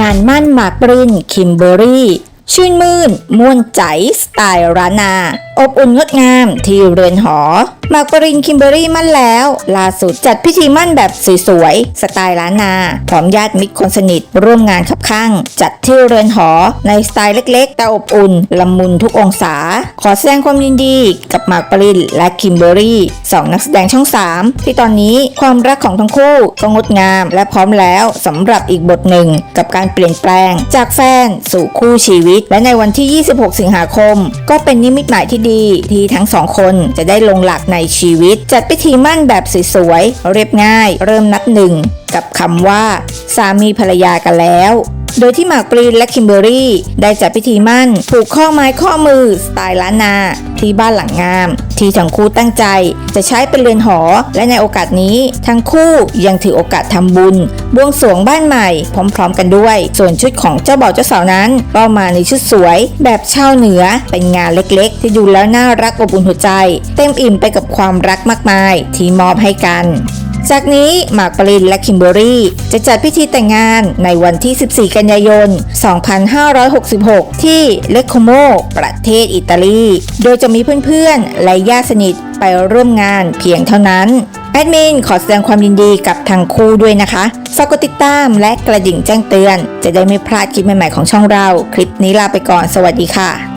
งานมั่นหมากปรินคิมเบอรี่ ชื่นมื่น ม่วนใจ สไตล์ร้านา อบอุ่นงดงามที่เรือนหอ มากปรินคิมเบอรี่มั่นแล้ว ล่าสุดจัดพิธีมั่นแบบสวยๆ สไตล์ล้านนา พร้อมญาติมิตรคนสนิท ร่วมงานขับข้าง จัดที่เรือนหอ ในสไตล์เล็กๆ แต่อบอุ่น ละมุนทุกองศา ขอแสดงความยินดีกับมากปรินและคิมเบอรี่สองนักแสดงช่อง 3 ที่ตอนนี้ความรักของทั้งคู่ก็งดงาม และพร้อมแล้วสำหรับอีกบทหนึ่งกับการเปลี่ยนแปลง จากแฟนสู่คู่ชีวิต และในวันที่ 26 สิงหาคม ก็เป็นนิมิตหมายที่ดีที่ทั้งสองคนจะได้ลงหลักในชีวิต จัดพิธีมั่นแบบสวยๆเรียบง่าย เริ่มนับหนึ่งกับคำว่า สามีภรรยากันแล้ว โดยที่หมากปรีนและคิมเบอรี่ได้จัดพิธีมั่น ผูกข้อไม้ข้อมือสไตล์ล้านนา ที่บ้านหลังงาม ที่ทั้งคู่ตั้งใจจะใช้เป็นเรือนหอ และในโอกาสนี้ ทั้งคู่ยังถือโอกาสทำบุญบวงสรวงบ้านใหม่พร้อม ๆ กันด้วย ส่วนชุดของเจ้าบ่าวเจ้าสาวนั้นก็มาในชุดสวย แบบชาวเหนือเป็นงานเล็กๆ ที่ดูแล้วน่ารักอบอุ่นหัวใจ เต็มอิ่มไปกับความรักมากมาย ที่มอบให้กัน จากนี้หมากปรินและคิมเบอรี่จะจัดพิธีแต่งงานในวันที่ 14 กันยายน 2566 ที่เลคโคโม ประเทศอิตาลี โดยจะมีเพื่อนๆ และญาติสนิทไปร่วมงานเพียงเท่านั้น แอดมินขอแสดงความยินดีกับทั้งคู่ด้วยนะคะ ฝากกดติดตามและกระดิ่งแจ้งเตือน จะได้ไม่พลาดคลิปใหม่ๆของช่องเรา คลิปนี้ลาไปก่อน สวัสดีค่ะ